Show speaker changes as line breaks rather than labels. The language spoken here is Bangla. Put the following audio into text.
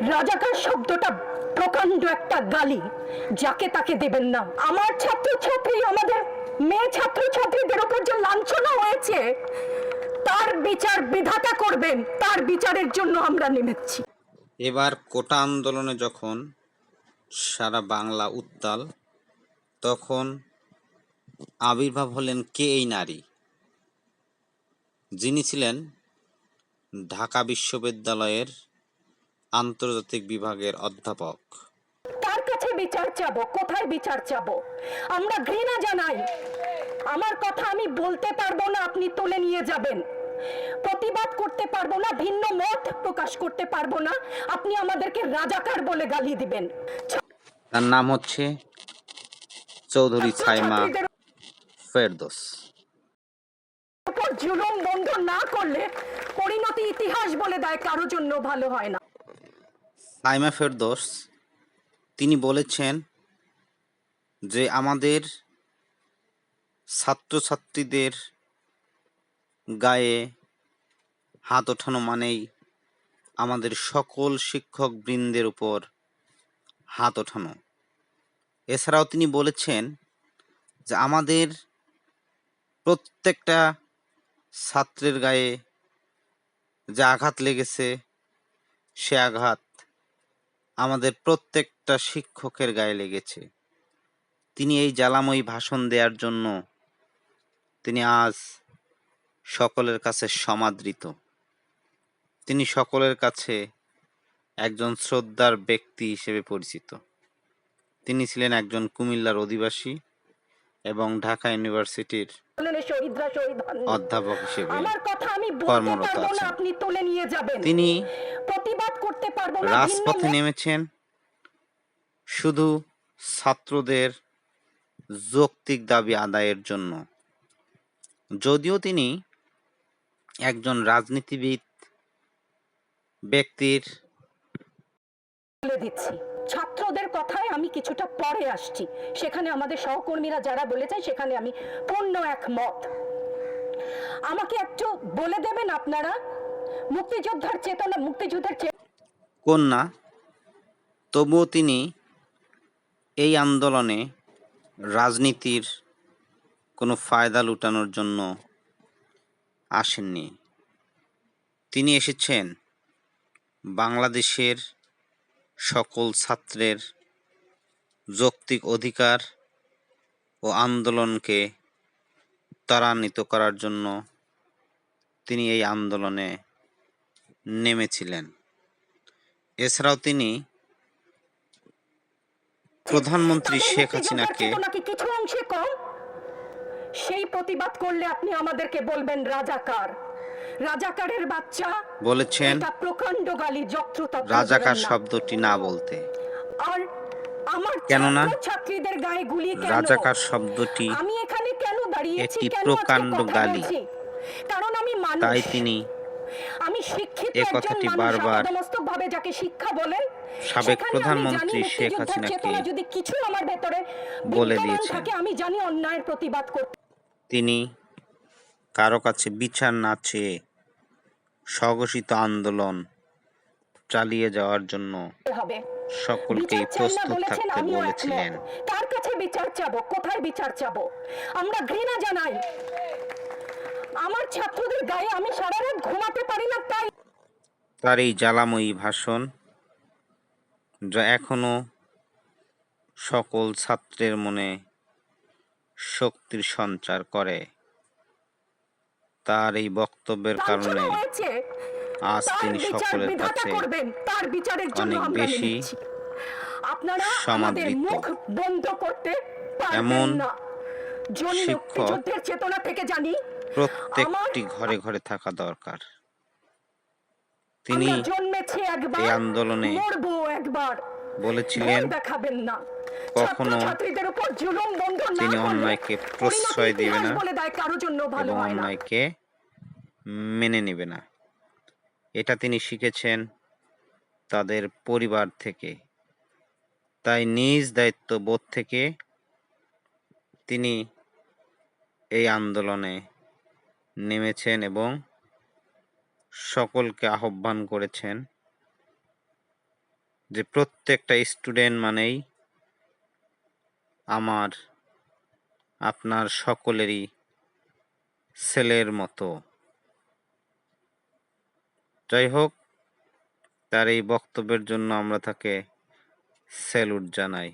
রাজাকার শব্দটা প্রকাণ্ড একটা গালি, যাকে তাকে দেবেন না। আমার ছাত্রছাত্রী, আমাদের মেয়ে ছাত্রছাত্রীদের উপর যে লাঞ্ছনা হয়েছে, তার বিচার বিধাতা করবেন, তার বিচারের জন্য আমরা নেমেছি।
এবার কোটা আন্দোলনে যখন সারা বাংলা উত্তাল, তখন আবির্ভাব হলেন কে এই নারী? যিনি ছিলেন ঢাকা বিশ্ববিদ্যালয়ের আন্তর্জাতিক বিভাগের অধ্যাপক।
তার কাছে বিচার চাবো? কোথায় বিচার চাবো? আমরা ঘৃণা জানাই। আমার কথা আমি বলতে পারব না আপনি তুলে নিয়ে যাবেন। প্রতিবাদ করতে পারব না ভিন্ন মত প্রকাশ করতে পারব না। আপনি আমাদেরকে রাজাকার বলে গালি দিবেন।
তার নাম হচ্ছে চৌধুরী ছাইমা
ছাত্রছাত্রীদের
ফেরদোস।
জুলুম বন্ধ না করলে পরিণতি ইতিহাস বলে দেয় কারও জন্য ভালো হয় না।
সাইমা ফেরদোস তিনি বলেছেন যে আমাদের ছাত্রছাত্রীদের গায়ে হাত ওঠানো মানেই আমাদের সকল শিক্ষক বৃন্দের উপর হাত ওঠানো। এছাড়াও তিনি বলেছেন যে আমাদের প্রত্যেকটা ছাত্রের গায়ে যে আঘাত লেগেছে, সে আঘাত আমাদের প্রত্যেকটা শিক্ষকের গায়ে লেগেছে তিনি এই জ্বালাময়ী ভাষণ দেওয়ার জন্য তিনি আজ সকলের কাছে সমাদৃত তিনি সকলের কাছে একজন শ্রদ্ধার ব্যক্তি হিসেবে পরিচিত তিনি ছিলেন একজন কুমিল্লার অধিবাসী এবং ঢাকা ইউনিভার্সিটির। অধ্যাপক হিসেবে কর্মরত আছেন। তিনি
করতে পারব না
রাজপথে নেমেছেন শুধু ছাত্রদের যৌক্তিক দাবি আদায়ের জন্য। যদিও তিনি একজন রাজনীতিবিদ ব্যক্তির
বলে দিচ্ছি ছাত্রদের কথায় আমি কিছুটা পরে আসছি। সেখানে আমাদের সহকর্মীরা যারা বলেছেন সেখানে আমি পূর্ণ এক মত আমাকে একটু বলে দেবেন আপনারা? মুক্তিযোদ্ধার চেতনা মুক্তিযুদ্ধের চেতনা
কন্যা, তবুও তিনি এই আন্দোলনে রাজনীতির কোনো ফায়দা লুটানোর জন্য আসেননি। তিনি এসেছেন বাংলাদেশের সকল ছাত্রের যৌক্তিক অধিকার ও আন্দোলনকে ত্বরান্বিত করার জন্য তিনি এই আন্দোলনে নেমেছিলেন। এছাড়াও তিনি প্রধানমন্ত্রী শেখ হাসিনাকে
কিছু অংশে কম? সেই প্রতিবাদ করলে আপনি আমাদেরকে বলবেন রাজাকার। রাজাকারের বাচ্চা
বলেছেন
প্রকাণ্ড গালি যত্রতত্র
রাজাকার শব্দটি না বলতে।
আর আমার
কেননা
ছাত্রীদের গায়ে গুলি কেন?
রাজাকার শব্দটি
আমি এখানে কেন দাঁড়িয়েছি?
একটি
কেন
প্রকাণ্ড গালি।
কারণ আমি মানুষ।
তাই তিনি
আমি শিক্ষিত
এ
একজন
কথাটি
মানুষ
বারবার
আপাদমস্তকভাবে যাকে শিক্ষা বলেন
সাবেক প্রধানমন্ত্রী শেখ হাসিনাকে
যদি কিছু আমার ভেতরে
বলে দিয়েছেন।
আমি জানি অন্যায়ের প্রতিবাদ করতে
তিনি কারও কাছে বিচার না চেয়ে স্বঘোষিত আন্দোলন চালিয়ে যাওয়ার জন্য
না
প্রস্তুত থাকতে বলেছিলেন।
কার কাছে বিচার চাবো? কোথায় বিচার চাবো? আমরা ঘৃণা জানাই। আমার ছাত্রদের গায়ে আমি সারা রাত ঘুমাতে পারি না তাই
তার এই জ্বালাময়ী ভাষণ যা এখনও সকল ছাত্রের মনে শক্তির সঞ্চার করে তার এই বক্তব্যের কারণে আজ তিনি সকলের কাছে
তার বিচারের জন্য
অনেক বেশি সমাদৃত।
মুখ বন্ধ করতে পারবেন
এমন শিক্ষক
চেতনা থেকে জানি
প্রত্যেকটি ঘরে ঘরে থাকা দরকার। তিনি এই আন্দোলনে বলেছিলেন কখনো তিনি অন্যায়কে প্রশ্রয় দিবে না এবং অন্যায়কে মেনে নেবে না। এটা তিনি শিখেছেন তাদের পরিবার থেকে। তাই নিজ দায়িত্ব বোধ থেকে তিনি এই আন্দোলনে নেমেছেন এবং সকলকে আহ্বান করেছেন যে প্রত্যেকটা স্টুডেন্ট মানেই আমার, আপনার সকলেরই ছেলের মতো। যাই হোক তার এই বক্তব্যের জন্য আমরা তাকে স্যালুট জানাই।